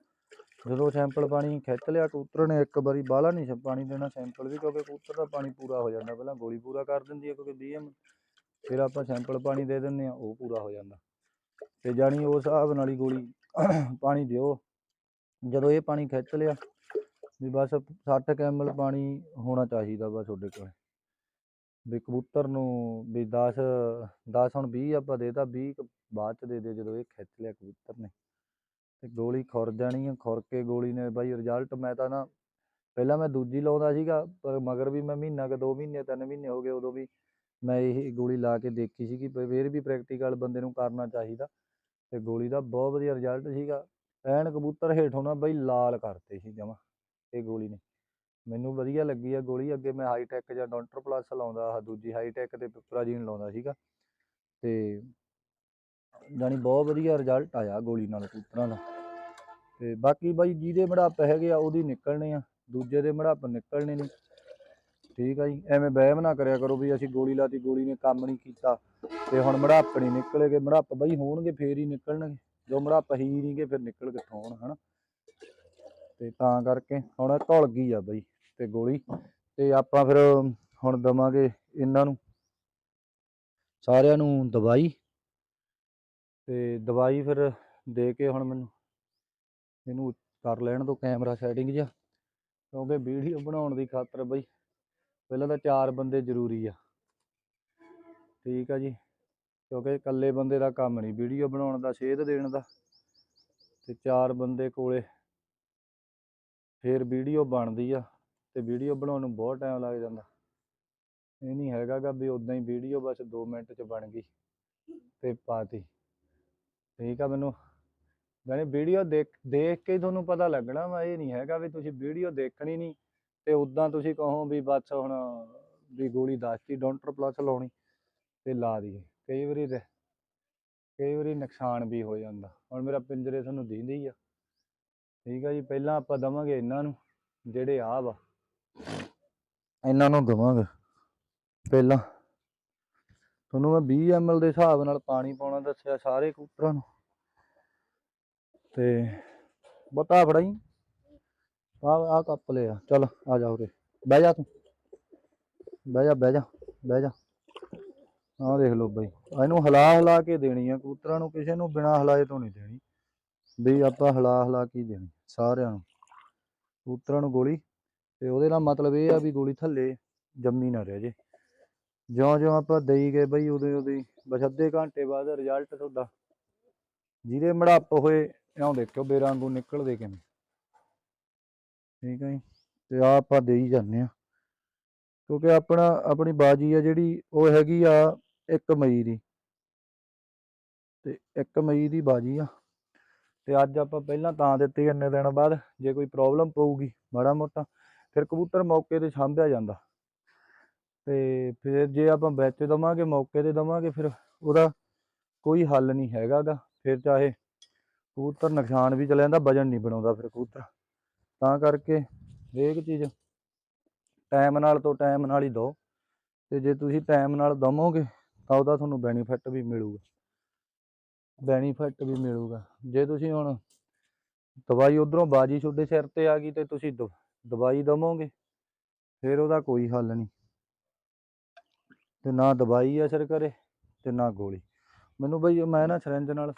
ਜਦੋਂ ਸੈਂਪਲ ਪਾਣੀ ਖਿੱਚ ਲਿਆ, ਕਬੂਤਰ ਨੇ ਇੱਕ ਵਾਰੀ ਬਾਹਲਾ ਨਹੀਂ ਸੀ ਪਾਣੀ ਦੇਣਾ ਸੈਂਪਲ ਵੀ, ਕਿਉਂਕਿ ਕਬੂਤਰ ਦਾ ਪਾਣੀ ਪੂਰਾ ਹੋ ਜਾਂਦਾ। ਪਹਿਲਾਂ ਗੋਲੀ ਪੂਰਾ ਕਰ ਦਿੰਦੀ ਹੈ ਕਿਉਂਕਿ 20 ਐਮ ਫਿਰ ਆਪਾਂ ਸੈਂਪਲ ਪਾਣੀ ਦੇ ਦਿੰਦੇ ਆ, ਉਹ ਪੂਰਾ ਹੋ ਜਾਂਦਾ। ਤੇ ਜਾਣੀ ਉਸ ਹਿਸਾਬ ਨਾਲ ਹੀ ਗੋਲੀ ਪਾਣੀ ਦਿਓ। ਜਦੋਂ ਇਹ ਪਾਣੀ ਖਿੱਚ ਲਿਆ, ਵੀ ਬਸ 60 ਐਮਐਲ ਪਾਣੀ ਹੋਣਾ ਚਾਹੀਦਾ ਵਾ ਤੁਹਾਡੇ ਕੋਲ। ਵੀ ਕਬੂਤਰ ਨੂੰ ਵੀ 10 10 ਹੁਣ 20 ਆਪਾਂ ਦੇਤਾ 20 ਕੁ ਬਾਅਦ ਚ ਦੇ ਦੇ ਜਦੋਂ ਇਹ ਖਿੱਚ ਲਿਆ ਕਬੂਤਰ ਨੇ। ਤੇ ਗੋਲੀ ਖੁਰ ਜਾਣੀ ਆ, ਖੁਰ ਕੇ ਗੋਲੀ ਨੇ ਬਾਈ ਰਿਜ਼ਲਟ ਮੈਂ ਤਾਂ ਨਾ ਪਹਿਲਾਂ ਮੈਂ ਦੂਜੀ ਲਾਉਂਦਾ ਸੀਗਾ, ਪਰ ਮਗਰ ਵੀ ਮੈਂ ਮਹੀਨਾ ਕੁ 2 ਮਹੀਨੇ 3 ਮਹੀਨੇ ਹੋ ਗਏ ਉਦੋਂ ਵੀ ਮੈਂ ਇਹ ਗੋਲੀ ਲਾ ਕੇ ਦੇਖੀ ਸੀਗੀ, ਪਰ ਫਿਰ ਵੀ ਪ੍ਰੈਕਟੀਕਲ ਬੰਦੇ ਨੂੰ ਕਰਨਾ ਚਾਹੀਦਾ। ਤੇ ਗੋਲੀ ਦਾ ਬਹੁਤ ਵਧੀਆ ਰਿਜ਼ਲਟ ਸੀਗਾ। ਐਨ ਕਬੂਤਰ ਹੇਠੋਂ ਨਾ ਬਈ ਲਾਲ ਕਰਤੇ ਸੀ ਜਮਾ, ਇਹ ਗੋਲੀ ਨੇ। ਮੈਨੂੰ ਵਧੀਆ ਲੱਗੀ ਆ ਗੋਲੀ, ਅੱਗੇ ਮੈਂ ਹਾਈਟੈਕ ਜਾਂ ਡਾਕਟਰ ਪਲੱਸ ਲਾਉਂਦਾ ਆਹ ਦੂਜੀ ਹਾਈਟੈਕ ਤੇ ਪਿਪਰਾਜੀਨ ਲਾਉਂਦਾ ਸੀਗਾ। ਤੇ ਜਾਣੀ ਬਹੁਤ ਵਧੀਆ ਰਿਜ਼ਲਟ ਆਇਆ ਗੋਲੀ ਨਾਲ, ਕਬੂਤਰਾਂ ਦਾ। ਤੇ ਬਾਕੀ ਬਾਈ ਜਿਹਦੇ ਮੜਾਪ ਹੈਗੇ ਆ, ਉਹਦੀ ਨਿਕਲਣੇ ਆ, ਦੂਜੇ ਦੇ ਮੜਾਪ ਨਿਕਲਣੇ ਨਹੀਂ। ਠੀਕ ਆ ਜੀ, ਐਵੇਂ ਵਹਿਮ ਨਾ ਕਰਿਆ ਕਰੋ ਵੀ ਅਸੀਂ ਗੋਲੀ ਲਾਤੀ, ਗੋਲੀ ਨੇ ਕੰਮ ਨਹੀਂ ਕੀਤਾ ਤੇ ਹੁਣ ਮੜਾਪ ਨਹੀਂ ਨਿਕਲੇਗੇ, ਮੜਾਪ ਬਈ ਹੋਣਗੇ, ਫੇਰ ਹੀ ਨਿਕਲਣਗੇ। ਜੋ ਮੜਾਪ ਹੀ ਨਹੀਂਗੇ ਫਿਰ ਨਿਕਲ ਕਿੱਥੋਂ ਆਉਣ, ਹਨਾ? ਤੇ ਤਾਂ ਕਰਕੇ ਹੁਣ ਇਹ ਘੁਲ ਗਈ ਆ ਬਈ। ਤੇ ਗੋਲੀ ਤੇ ਆਪਾਂ ਫਿਰ ਹੁਣ ਦਵਾਂਗੇ ਇਹਨਾਂ ਨੂੰ। ਸਾਰਿਆਂ ਨੂੰ ਦਵਾਈ ਤੇ ਦਵਾਈ ਫਿਰ ਦੇ ਕੇ ਹੁਣ ਮੈਨੂੰ ਇਹਨੂੰ ਕਰ ਲੈਣ ਤੋਂ ਕੈਮਰਾ ਸੈਟਿੰਗ ਜਿਹਾ, ਕਿਉਂਕਿ ਵੀਡੀਓ ਬਣਾਉਣ ਦੀ ਖਾਤਰ ਬਈ ਪਹਿਲਾਂ ਤਾਂ ਚਾਰ ਬੰਦੇ ਜ਼ਰੂਰੀ ਆ। ਠੀਕ ਆ ਜੀ, ਕਿਉਂਕਿ ਇਕੱਲੇ ਬੰਦੇ ਦਾ ਕੰਮ ਨਹੀਂ, ਵੀਡੀਓ ਬਣਾਉਣ ਦਾ, ਸੇਧ ਦੇਣ ਦਾ ਤੇ ਚਾਰ ਬੰਦੇ ਕੋਲੇ ਫੇਰ ਵੀਡੀਓ ਬਣਦੀ ਆ। ਤੇ ਵੀਡੀਓ ਬਣਾਉਣ ਨੂੰ ਬਹੁਤ ਟਾਈਮ ਲੱਗ ਜਾਂਦਾ। ਇਹ ਨਹੀਂ ਹੈਗਾ ਗਾ ਵੀ ਉਦਾਂ ਹੀ ਵੀਡੀਓ ਬਸ 2 ਮਿੰਟ ਚ ਬਣ ਗਈ ਤੇ ਪਾਤੀ ਠੀਕ ਆ ਮੈਨੂੰ। ਜਾਨੀ ਵੀਡੀਓ ਦੇਖ ਦੇਖ ਕੇ ਤੁਹਾਨੂੰ ਪਤਾ ਲੱਗਣਾ ਵਾ, ਇਹ ਨਹੀਂ ਹੈਗਾ ਵੀ ਤੁਸੀਂ ਵੀਡੀਓ ਦੇਖਣੀ ਨਹੀਂ ਤੇ ਉਦਾਂ ਤੁਸੀਂ ਕਹੋ ਵੀ ਬਸ ਹੁਣ ਵੀ ਗੋਲੀ ਦੱਸਤੀ ਡੋਂਟਰ ਪਲੱਸ ਲਾਉਣੀ ਤੇ ਲਾ ਦਈਏ। ਕਈ ਵਾਰੀ ਰ- ਕਈ ਵਾਰੀ ਨੁਕਸਾਨ ਵੀ ਹੋ ਜਾਂਦਾ। ਹੁਣ ਮੇਰਾ ਪਿੰਜਰੇ ਤੁਹਾਨੂੰ ਦਿਖਦੇ ਹੀ ਆ। ਠੀਕ ਆ ਜੀ, ਪਹਿਲਾਂ ਆਪਾਂ ਦਵਾਂਗੇ ਇਹਨਾਂ ਨੂੰ, ਜਿਹੜੇ ਆ ਵਾ। ਇਹਨਾਂ ਨੂੰ ਦਵਾਂਗੇ, ਪਹਿਲਾਂ। ਤੁਹਾਨੂੰ ਮੈਂ 20 ml ਦੇ ਹਿਸਾਬ ਨਾਲ ਪਾਣੀ ਪਾਉਣਾ ਦੱਸਿਆ ਸਾਰੇ ਕਬੂਤਰਾਂ ਨੂੰ। ਤੇ ਬਤਾ ਫੜਾਈ। ਆ ਆ ਕੱਪ ਲਿਆ। ਚੱਲ, ਆ ਜਾ ਉਰੇ। ਬਹਿ ਜਾ ਤੂੰ। ਬਹਿ ਜਾ ਬਹਿ ਜਾ ਬਹਿ ਜਾ। ਆਹ ਦੇਖ ਲਓ ਬਈ। ਇਹਨੂੰ ਹਿਲਾ ਹਿਲਾ ਕੇ ਦੇਣੀ ਆ। ਕਬੂਤਰਾਂ ਨੂੰ ਕਿਸੇ ਨੂੰ ਬਿਨਾ ਹਿਲਾਏ ਤੋਂ ਨਹੀਂ ਦੇਣੀ। ਵੀ ਆਪਾਂ ਹਿਲਾ ਹਿਲਾ ਕੇ ਦੇਣੀ, ਸਾਰਿਆਂ ਨੂੰ। ਕਬੂਤਰਾਂ ਨੂੰ ਗੋਲੀ। ਤੇ ਉਹਦੇ ਨਾਲ ਮਤਲਬ ਇਹ ਆ ਵੀ ਗੋਲੀ ਥੱਲੇ ਜੰਮੀ ਨਾ ਰਹਿ ਜੇ। ਜਿਉਂ ਜਿਉਂ ਆਪਾਂ ਦੇਈ ਗਏ ਬਈ ਉਹਦੇ ਉਹਦੇ ਬਸ ਅੱਧੇ ਘੰਟੇ ਬਾਅਦ ਰਿਜ਼ਲਟ ਤੁਹਾਡਾ। ਜਿਹਦੇ ਮੜੱਪ ਹੋਏ, ਇਉਂ ਦੇਖਿਓ ਬੇਰਾਂਗੂ ਨਿਕਲਦੇ ਕਿਵੇਂ। ਠੀਕ ਹੈ ਜੀ? ਤੇ ਆ ਆਪਾਂ ਦੇਈ ਜਾਂਦੇ ਆ। ਕਿਉਂਕਿ ਆਪਣਾ, ਆਪਣੀ ਬਾਜੀ ਆ ਜਿਹੜੀ, ਉਹ ਹੈਗੀ ਆ 1 ਮਈ ਦੀ। ਤੇ 1 ਮਈ ਦੀ ਬਾਜੀ ਆ। ਤੇ ਅੱਜ ਆਪਾਂ ਪਹਿਲਾਂ ਤਾਂ ਦਿੱਤੀ, ਇੰਨੇ ਦਿਨ ਬਾਅਦ। ਜੇ ਕੋਈ ਪ੍ਰੋਬਲਮ ਪਊਗੀ, ਮਾੜਾ ਮੋਟਾ। ਫਿਰ ਕਬੂਤਰ ਮੌਕੇ ਤੇ ਸਾਂਭਿਆ ਜਾਂਦਾ। ਤੇ ਫਿਰ ਜੇ ਆਪਾਂ ਵਿੱਚ ਦਵਾਂਗੇ, ਮੌਕੇ ਤੇ ਦਵਾਂਗੇ, ਫਿਰ ਉਹਦਾ ਕੋਈ ਹੱਲ ਨਹੀਂ ਹੈਗਾਗਾ। ਫਿਰ ਚਾਹੇ ਕਬੂਤਰ ਨੁਕਸਾਨ ਵੀ ਚਲੇ ਜਾਂਦਾ, ਵਜਨ ਨਹੀਂ ਬਣਾਉਂਦਾ ਫਿਰ ਕਬੂਤਰ। ਤਾਂ ਕਰਕੇ ਹਰੇਕ ਚੀਜ਼ ਟਾਈਮ ਨਾਲ ਤੋਂ ਟਾਈਮ ਨਾਲ ਹੀ ਦਿਓ। ਤੇ ਜੇ ਤੁਸੀਂ ਟਾਈਮ ਨਾਲ ਦਵੋਗੇ, ਤਾਂ ਉਹਦਾ ਤੁਹਾਨੂੰ ਬੈਨੀਫਿਟ ਵੀ ਮਿਲੂਗਾ। ਬੈਨੀਫਿਟ ਵੀ ਮਿਲੂਗਾ। ਜੇ ਤੁਸੀਂ ਹੁਣ ਦਵਾਈ ਉਧਰੋਂ ਬਾਜੀ ਤੁਹਾਡੇ ਸਿਰ ਤੇ ਆ ਗਈ ਤੇ ਤੁਸੀਂ ਦਵ- ਦਵਾਈ ਦਵੋਗੇ, ਫਿਰ ਉਹਦਾ ਕੋਈ ਹੱਲ ਨਹੀਂ। ਤੇ ਨਾ ਦਵਾਈ ਅਸਰ ਕਰੇ ਤੇ ਨਾ ਗੋਲੀ। ਮੈਨੂੰ ਬਈ ਮੈਂ ਨਾ ਸਿਰੰਜ ਨਾਲ,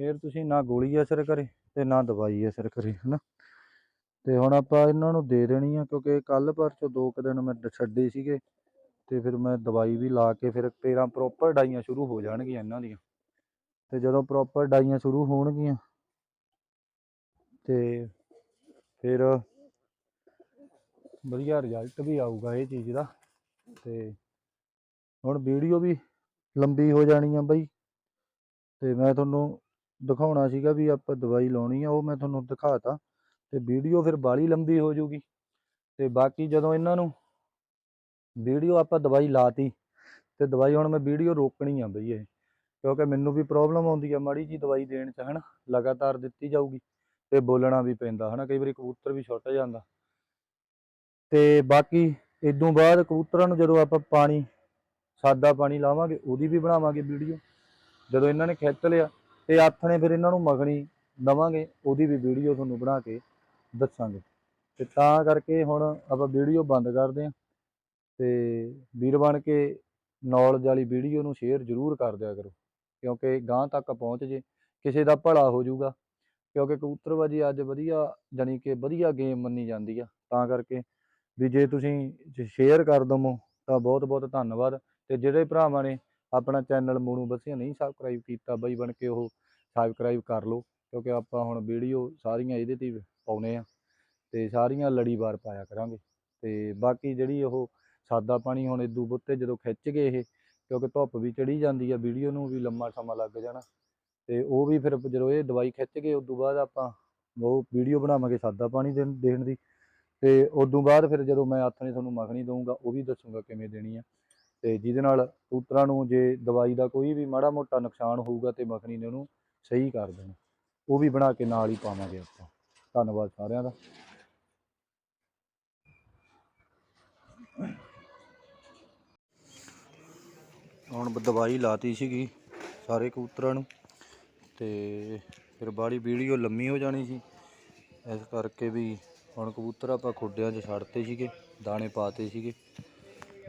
ਫਿਰ ਤੁਸੀਂ ਨਾ ਗੋਲੀ ਅਸਰ ਕਰੇ ਤੇ ਨਾ ਦਵਾਈ ਅਸਰ ਕਰੇ ਹਨਾ? ਤੇ ਹੁਣ ਆਪਾਂ ਇਹਨਾਂ ਨੂੰ ਦੇ ਦੇਣੀ ਆ, ਕਿਉਂਕਿ ਕੱਲ ਪਰਸੋਂ ਦੋ ਕੁ ਦਿਨ ਮੈਂ ਛੱਡੇ ਸੀਗੇ, ਤੇ ਫਿਰ ਮੈਂ ਦਵਾਈ ਵੀ ਲਾ ਕੇ ਫਿਰ ਤੇਰਾ ਪ੍ਰੋਪਰ ਡਾਈਆਂ ਸ਼ੁਰੂ ਹੋ ਜਾਣਗੀਆਂ ਇਹਨਾਂ ਦੀਆਂ। ਤੇ ਜਦੋਂ ਪ੍ਰੋਪਰ ਡਾਈਆਂ ਸ਼ੁਰੂ ਹੋਣਗੀਆਂ, ਤੇ ਫਿਰ ਵਧੀਆ ਰਿਜ਼ਲਟ ਵੀ ਆਊਗਾ ਇਹ ਚੀਜ਼ ਦਾ ਤੇ ਹੁਣ ਵੀਡੀਓ ਵੀ ਲੰਬੀ ਹੋ ਜਾਣੀ ਆ ਬਈ। ਤੇ ਮੈਂ ਤੁਹਾਨੂੰ ਦਿਖਾਉਣਾ ਸੀਗਾ ਵੀ ਆਪਾਂ ਦਵਾਈ ਲਾਉਣੀ ਆ, ਉਹ ਮੈਂ ਤੁਹਾਨੂੰ ਦਿਖਾਤਾ। ਤੇ ਵੀਡੀਓ ਫਿਰ ਬਾਲੀ ਲੰਬੀ ਹੋ ਜਾਊਗੀ। ਤੇ ਬਾਕੀ ਜਦੋਂ ਇਹਨਾਂ ਨੂੰ ਵੀਡੀਓ ਆਪਾਂ ਦਵਾਈ ਲਾਤੀ, ਤੇ ਦਵਾਈ ਹੁਣ ਮੈਂ ਵੀਡੀਓ ਰੋਕਣੀ ਆ ਬਈ ਇਹ। ਕਿਉਂਕਿ ਮੈਨੂੰ ਵੀ ਪ੍ਰੋਬਲਮ ਆਉਂਦੀ ਆ ਮਾੜੀ ਜੀ ਦਵਾਈ ਦੇਣ ਚ, ਹਨਾ? ਲਗਾਤਾਰ ਦਿੱਤੀ ਜਾਊਗੀ ਤੇ ਬੋਲਣਾ ਵੀ ਪੈਂਦਾ, ਹਨਾ? ਕਈ ਵਾਰੀ ਕਬੂਤਰ ਵੀ ਛੁੱਟ ਜਾਂਦਾ। ਤੇ ਬਾਕੀ ਇਦੋਂ ਬਾਅਦ ਕਬੂਤਰਾਂ ਨੂੰ ਜਦੋਂ ਆਪਾਂ ਪਾਣੀ, ਸਾਦਾ ਪਾਣੀ ਲਾਵਾਂਗੇ, ਉਹਦੀ ਵੀ ਬਣਾਵਾਂਗੇ ਵੀਡੀਓ ਜਦੋਂ ਇਹਨਾਂ ਨੇ ਖਿੱਚ ਲਿਆ, ਤੇ ਆਥਣੇ ਫਿਰ ਇਹਨਾਂ ਨੂੰ ਮਗਣੀ ਦਵਾਂਗੇ, ਉਹਦੀ ਵੀ ਵੀਡੀਓ ਤੁਹਾਨੂੰ ਬਣਾ ਕੇ ਦੱਸਾਂਗੇ। ਤੇ ਤਾਂ ਕਰਕੇ ਹੁਣ ਆਪਾਂ ਵੀਡੀਓ ਬੰਦ ਕਰਦੇ ਹਾਂ। ਤੇ ਵੀਰ ਬਣ ਕੇ ਨੌਲੇਜ ਵਾਲੀ ਵੀਡੀਓ ਨੂੰ ਸ਼ੇਅਰ ਜ਼ਰੂਰ ਕਰ ਦਿਆ ਕਰੋ। ਕਿਉਂਕਿ ਗਾਂ ਤੱਕ ਪਹੁੰਚ ਜੇ, ਕਿਸੇ ਦਾ ਭਲਾ ਹੋ ਜਾਊਗਾ। ਕਿਉਂਕਿ ਕਬੂਤਰਬਾਜੀ ਅੱਜ ਵਧੀਆ, ਜਾਣੀ ਕਿ ਵਧੀਆ ਗੇਮ ਮੰਨੀ ਜਾਂਦੀ ਆ। ਤਾਂ ਕਰਕੇ ਵੀ ਜੇ ਤੁਸੀਂ ਸ਼ੇਅਰ ਕਰ ਦਵੋ ਤਾਂ ਬਹੁਤ ਬਹੁਤ ਧੰਨਵਾਦ। ਤੇ ਜਿਹੜੇ ਭਰਾਵਾਂ ਨੇ ਆਪਣਾ ਚੈਨਲ ਮੋਨੂ ਬਸੀਆਂ ਨਹੀਂ ਸਬਸਕ੍ਰਾਈਬ ਕੀਤਾ ਬਈ ਬਣ ਕੇ ਉਹ ਸਬਸਕ੍ਰਾਈਬ ਕਰ ਲਓ, ਕਿਉਂਕਿ ਆਪਾਂ ਹੁਣ ਵੀਡੀਓ ਸਾਰੀਆਂ ਇਹਦੇ ਤੇ ਹੀ ਪਾਉਨੇ ਆ ਤੇ ਸਾਰੀਆਂ ਲੜੀਵਾਰ ਪਾਇਆ ਕਰਾਂਗੇ। ਤੇ ਬਾਕੀ ਜਿਹੜੀ ਉਹ ਸਾਦਾ ਪਾਣੀ ਹੁਣ ਇਦੂ ਬੁੱਤੇ ਜਦੋਂ ਖਿੱਚ ਗਏ ਇਹ, ਕਿਉਂਕਿ ਧੁੱਪ ਵੀ ਚੜੀ ਜਾਂਦੀ ਆ ਵੀਡੀਓ ਨੂੰ ਵੀ ਲੰਮਾ ਸਮਾਂ ਲੱਗ ਜਾਣਾ। ਤੇ ਉਹ ਵੀ ਫਿਰ ਜਦੋਂ ਇਹ ਦਵਾਈ ਖਿੱਚ ਗਏ ਉਦੋਂ ਬਾਅਦ ਆਪਾਂ ਉਹ ਵੀਡੀਓ ਬਣਾਵਾਂਗੇ ਸਾਦਾ ਪਾਣੀ ਦੇਣ ਦੇਣ ਦੀ। ਤੇ ਉਦੋਂ ਬਾਅਦ ਫਿਰ ਜਦੋਂ ਮੈਂ ਆਥਣੇ ਤੁਹਾਨੂੰ ਮੱਖਣੀ ਦਊਂਗਾ, ਉਹ ਵੀ ਦੱਸੂਗਾ ਕਿਵੇਂ ਦੇਣੀ ਆ। ਤੇ ਜਿਹਦੇ ਨਾਲ ਕਬੂਤਰਾਂ ਨੂੰ ਜੇ ਦਵਾਈ ਦਾ ਕੋਈ ਵੀ ਮਾੜਾ ਮੋਟਾ ਨੁਕਸਾਨ ਹੋਊਗਾ ਤੇ ਮੱਖਣੀ ਨੇ ਉਹਨੂੰ ਸਹੀ ਕਰ ਦੇਣਾ। ਉਹ ਵੀ ਬਣਾ ਕੇ ਨਾਲ ਹੀ ਪਾਵਾਂਗੇ ਆਪਾਂ। ਧੰਨਵਾਦ ਸਾਰਿਆਂ ਦਾ। ਹੁਣ ਦਵਾਈ ਲਾਤੀ ਸੀਗੀ ਸਾਰੇ ਕਬੂਤਰਾਂ ਨੂੰ ਤੇ ਫਿਰ ਬਾੜੀ ਵੀਡੀਓ ਲੰਮੀ ਹੋ ਜਾਣੀ ਸੀ। ਇਸ ਕਰਕੇ ਵੀ ਹੁਣ ਕਬੂਤਰ ਆਪਾਂ ਖੁੱਡਿਆਂ 'ਚ ਛੱਡਤੇ ਸੀਗੇ, ਦਾਣੇ ਪਾਤੇ ਸੀਗੇ।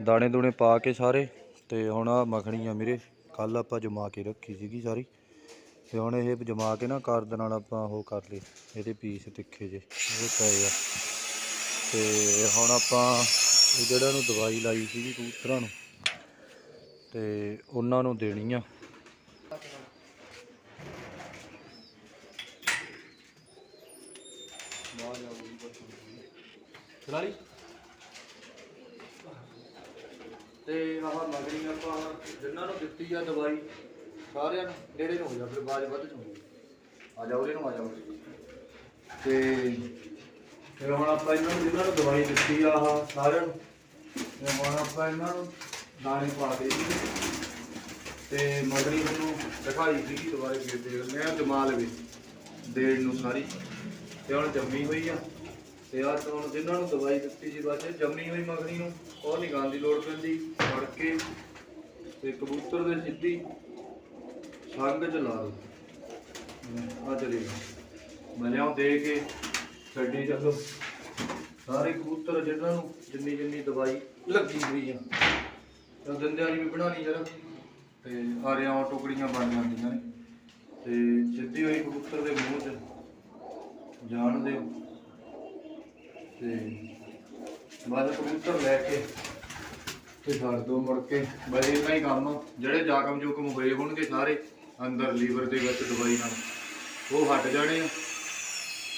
ਦਾਣੇ ਦੂਣੇ ਪਾ ਕੇ ਸਾਰੇ, ਤੇ ਹੁਣ ਆ ਮੱਖਣੀ ਆ ਮੇਰੇ ਕੱਲ ਆਪਾਂ ਜਮਾ ਕੇ ਰੱਖੀ ਸੀਗੀ ਸਾਰੀ। ਤੇ ਹੁਣ ਇਹ ਜਮਾ ਕੇ ਨਾ ਕਰਦ ਨਾਲ ਆਪਾਂ ਉਹ ਕਰ ਲਏ, ਇਹਦੇ ਪੀਸ ਤਿੱਖੇ ਜੇ ਉਹ ਪਏ ਆ। ਤੇ ਹੁਣ ਆਪਾਂ ਜਿਹੜਾ ਨੂੰ ਦਵਾਈ ਲਾਈ ਸੀਗੀ ਕਬੂਤਰਾਂ ਨੂੰ, ਤੇ ਉਹਨਾਂ ਨੂੰ ਦੇਣੀ ਆ ਚਲਾਲੀ ਤੇ ਆਹ ਮਗਰੀ ਆਪਾਂ ਜਿਨ੍ਹਾਂ ਨੂੰ ਦਿੱਤੀ ਆ ਦਵਾਈ, ਸਾਰਿਆਂ ਨੂੰ, ਨੇੜੇ ਨੂੰ ਹੋ ਜਾ, ਫਿਰ ਬਾਜ ਵੱਧ ਚੁੰਗੀ। ਆ ਜਾ, ਉਰੇ ਨੂੰ ਆ ਜਾ ਤੇ ਫਿਰ ਹੁਣ ਆਪਾਂ ਇਹਨਾਂ ਨੂੰ ਜਿਹਨਾਂ ਨੂੰ ਦਵਾਈ ਦਿੱਤੀ ਆ, ਆਹ ਸਾਰਿਆਂ ਨੂੰ, ਤੇ ਹੁਣ ਆਪਾਂ ਇਹਨਾਂ ਨੂੰ ਦਾਣੇ ਪਾ ਦੇ ਤੇ ਮਗਰੀ ਨੂੰ ਦਿਖਾਈ ਸੀਗੀ ਦਵਾਈ ਫੇਰ ਦੇ ਦਿੰਦੇ ਆ ਜਮਾ ਲਵੇ ਦੇਣ ਨੂੰ ਸਾਰੀ। ਤੇ ਹੁਣ ਜੰਮੀ ਹੋਈ ਆ। ਤੇ ਆ ਹੁਣ ਜਿਹਨਾਂ ਨੂੰ ਦਵਾਈ ਦਿੱਤੀ ਸੀ ਬਸ ਜੰਮੀ ਹੋਈ ਮਗਰੀ ਨੂੰ, ਉਹ ਨਹੀਂ ਗਾਣ ਦੀ ਲੋੜ ਪੈਂਦੀ, ਫੜ ਕੇ ਤੇ ਕਬੂਤਰ ਦੇ ਸਿੱਧੀ ਸੰਗ ਚ ਲਾ ਦੋ। ਆ ਚਲੇ ਮਲਿਆਓ ਦੇ ਕੇ ਛੱਡੀ ਚੱਲੋ ਸਾਰੇ ਕਬੂਤਰ ਜਿਨ੍ਹਾਂ ਨੂੰ ਜਿੰਨੀ ਜਿੰਨੀ ਦਵਾਈ ਲੱਗੀ ਹੋਈ ਆ, ਤਾਂ ਦੰਦਿਆਂ ਦੀ ਵੀ ਬਣਾਣੀ ਜਰਾ। ਤੇ ਆਰਿਆਂ ਟੁਕੜੀਆਂ ਬਣ ਜਾਂਦੀਆਂ ਨੇ। ਤੇ ਸਿੱਧੀ ਹੋਈ ਕਬੂਤਰ ਦੇ ਮੂੰਹ 'ਚ। ਜਾਣ ਦਿਓ। ਤੇ ਬਾਅਦ ਕਬੂਤਰ ਲੈ ਕੇ ਤੇ ਛੱਡ ਦੋ ਮੁੜ ਕੇ। ਬਸ ਇੰਨਾ ਹੀ ਕੰਮ ਆ। ਜਿਹੜੇ ਜਾਕਮ ਜੁਕਮ ਹੋਏ ਹੋਣਗੇ ਸਾਰੇ, ਅੰਦਰ ਲੀਵਰ ਦੇ ਵਿੱਚ ਦਵਾਈ ਨਾਲ। ਉਹ ਹਟ ਜਾਣੇ ਆ।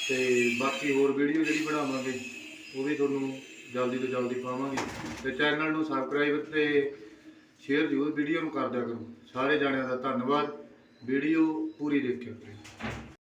ਤੇ ਬਾਕੀ ਹੋਰ ਵੀਡੀਓ ਜਿਹੜੀ ਬਣਾਵਾਂਗੇ, ਉਹ ਵੀ ਤੁਹਾਨੂੰ ਜਲਦੀ ਤੋਂ ਜਲਦੀ ਪਾਵਾਂਗੇ। ਤੇ ਚੈਨਲ ਨੂੰ ਸਬਸਕ੍ਰਾਈਬ ਤੇ ਸ਼ੇਅਰ ਜ਼ਰੂਰ ਵੀਡੀਓ ਨੂੰ ਕਰ ਦਿਆ ਕਰੋ। ਸਾਰੇ ਜਾਣਿਆਂ ਦਾ ਧੰਨਵਾਦ। ਵੀਡੀਓ ਪੂਰੀ ਦੇਖਿਓ।